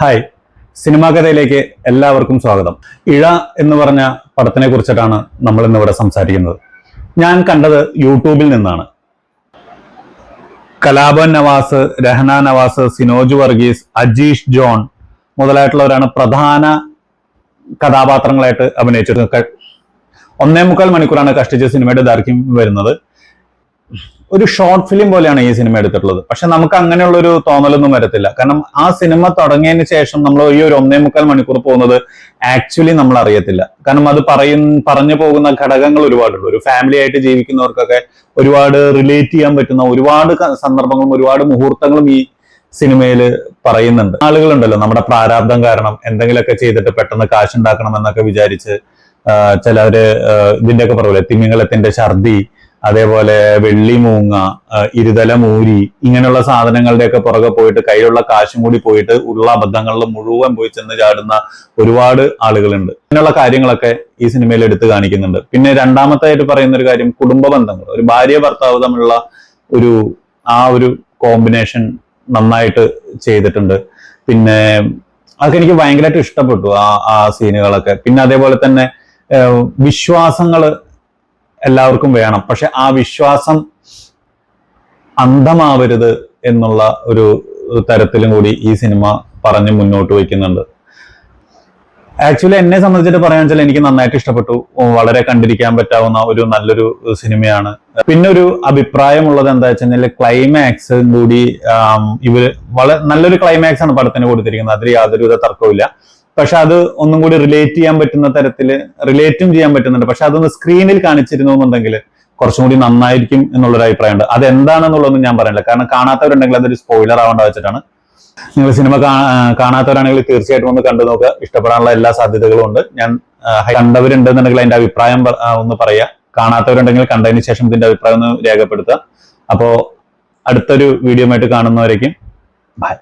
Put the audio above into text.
Hi. Cinema കഥയിലേക്ക് എല്ലാവർക്കും സ്വാഗതം. ഇഴ എന്ന് പറഞ്ഞ പടത്തിനെ കുറിച്ചിട്ടാണ് നമ്മൾ ഇന്നിവിടെ സംസാരിക്കുന്നത്. ഞാൻ കണ്ടത് യൂട്യൂബിൽ നിന്നാണ്. കലാബൻ നവാസ് രഹന നവാസ് സിനോജ് വർഗീസ് അജീഷ് ജോൺ മുതലായിട്ടുള്ളവരാണ് പ്രധാന കഥാപാത്രങ്ങളായിട്ട് അഭിനയിച്ചിരുന്നത്. ഒന്നേ മുക്കാൽ മണിക്കൂറാണ് കഷ്ടിച്ച സിനിമയുടെ ദൈർഘ്യം വരുന്നത്. ഒരു ഷോർട്ട് ഫിലിം പോലെയാണ് ഈ സിനിമ എടുത്തിട്ടുള്ളത്. പക്ഷെ നമുക്ക് അങ്ങനെയുള്ള ഒരു തോന്നലൊന്നും വരത്തില്ല. കാരണം ആ സിനിമ തുടങ്ങിയതിന് ശേഷം നമ്മൾ ഈ ഒരു ഒന്നേ മുക്കാൽ മണിക്കൂർ പോകുന്നത് ആക്ച്വലി നമ്മൾ അറിയത്തില്ല. കാരണം അത് പറയും പറഞ്ഞു പോകുന്ന ഘടകങ്ങൾ ഒരുപാടുണ്ട്. ഒരു ഫാമിലി ആയിട്ട് ജീവിക്കുന്നവർക്കൊക്കെ ഒരുപാട് റിലേറ്റ് ചെയ്യാൻ പറ്റുന്ന ഒരുപാട് സന്ദർഭങ്ങളും ഒരുപാട് മുഹൂർത്തങ്ങളും ഈ സിനിമയിൽ പറയുന്നുണ്ട്. ആളുകളുണ്ടല്ലോ നമ്മുടെ പ്രാരാബ്ദം കാരണം എന്തെങ്കിലുമൊക്കെ ചെയ്തിട്ട് പെട്ടെന്ന് കാശുണ്ടാക്കണം എന്നൊക്കെ വിചാരിച്ച് ചിലവര് ഇതിന്റെയൊക്കെ പറയൂലെ തിമിംഗലത്തിന്റെ ഛർദി അതേപോലെ വെള്ളി മൂങ്ങ ഇരുതല മൂരി ഇങ്ങനെയുള്ള സാധനങ്ങളുടെയൊക്കെ പുറകെ പോയിട്ട് കയ്യിലുള്ള കാശും കൂടി പോയിട്ട് ഉള്ള അബദ്ധങ്ങളിൽ മുഴുവൻ പോയി ചെന്ന് ചാടുന്ന ഒരുപാട് ആളുകളുണ്ട്. ഇങ്ങനെയുള്ള കാര്യങ്ങളൊക്കെ ഈ സിനിമയിൽ എടുത്തു കാണിക്കുന്നുണ്ട്. പിന്നെ രണ്ടാമത്തായിട്ട് പറയുന്ന ഒരു കാര്യം കുടുംബ ബന്ധങ്ങൾ. ഒരു ഭാര്യ ഭർത്താവ് തമ്മിലുള്ള ഒരു ആ ഒരു കോമ്പിനേഷൻ നന്നായിട്ട് ചെയ്തിട്ടുണ്ട്. പിന്നെ അതൊക്കെ എനിക്ക് ഭയങ്കരമായിട്ട് ഇഷ്ടപ്പെട്ടു ആ ആ സീനുകളൊക്കെ. പിന്നെ അതേപോലെ തന്നെ വിശ്വാസങ്ങൾ എല്ലാവർക്കും വേണം. പക്ഷെ ആ വിശ്വാസം അന്ധമാവരുത് എന്നുള്ള ഒരു തരത്തിലും കൂടി ഈ സിനിമ പറഞ്ഞ് മുന്നോട്ട് വയ്ക്കുന്നുണ്ട്. ആക്ച്വലി എന്നെ സംബന്ധിച്ചിട്ട് പറയാൻ വെച്ചാൽ എനിക്ക് നന്നായിട്ട് ഇഷ്ടപ്പെട്ടു. വളരെ കണ്ടിരിക്കാൻ പറ്റാവുന്ന ഒരു നല്ലൊരു സിനിമയാണ്. പിന്നെ ഒരു അഭിപ്രായമുള്ളത് എന്താ വെച്ച് കഴിഞ്ഞാൽ ക്ലൈമാക്സ് കൂടി ഇവർ വളരെ നല്ലൊരു ക്ലൈമാക്സ് ആണ് പടത്തിന് കൊടുത്തിരിക്കുന്നത്. അതിൽ യാതൊരുവിധ തർക്കവുമില്ല. പക്ഷെ അത് ഒന്നും കൂടി റിലേറ്റ് ചെയ്യാൻ പറ്റുന്ന തരത്തിൽ റിലേറ്റും ചെയ്യാൻ പറ്റുന്നുണ്ട്. പക്ഷെ അതൊന്ന് സ്ക്രീനിൽ കാണിച്ചിരുന്നു എന്നുണ്ടെങ്കിൽ കുറച്ചും കൂടി നന്നായിരിക്കും എന്നുള്ളൊരു അഭിപ്രായമുണ്ട്. അതെന്താണെന്നുള്ളതൊന്നും ഞാൻ പറയില്ല കാരണം കാണാത്തവരുണ്ടെങ്കിൽ അതൊരു സ്പോയിലർ ആവേണ്ട വെച്ചിട്ടാണ്. നിങ്ങൾ സിനിമ കാണാത്തവരാണെങ്കിൽ തീർച്ചയായിട്ടും ഒന്ന് കണ്ടു നോക്കുക. ഇഷ്ടപ്പെടാനുള്ള എല്ലാ സാധ്യതകളും ഉണ്ട്. ഞാൻ കണ്ടവരുണ്ടെന്നുണ്ടെങ്കിൽ അതിന്റെ അഭിപ്രായം ഒന്ന് പറയാ. കാണാത്തവരുണ്ടെങ്കിൽ കണ്ടതിന് ശേഷം ഇതിന്റെ അഭിപ്രായം ഒന്ന് രേഖപ്പെടുത്തുക. അപ്പോ അടുത്തൊരു വീഡിയോ ആയിട്ട് കാണുന്നവരേക്കും ബൈ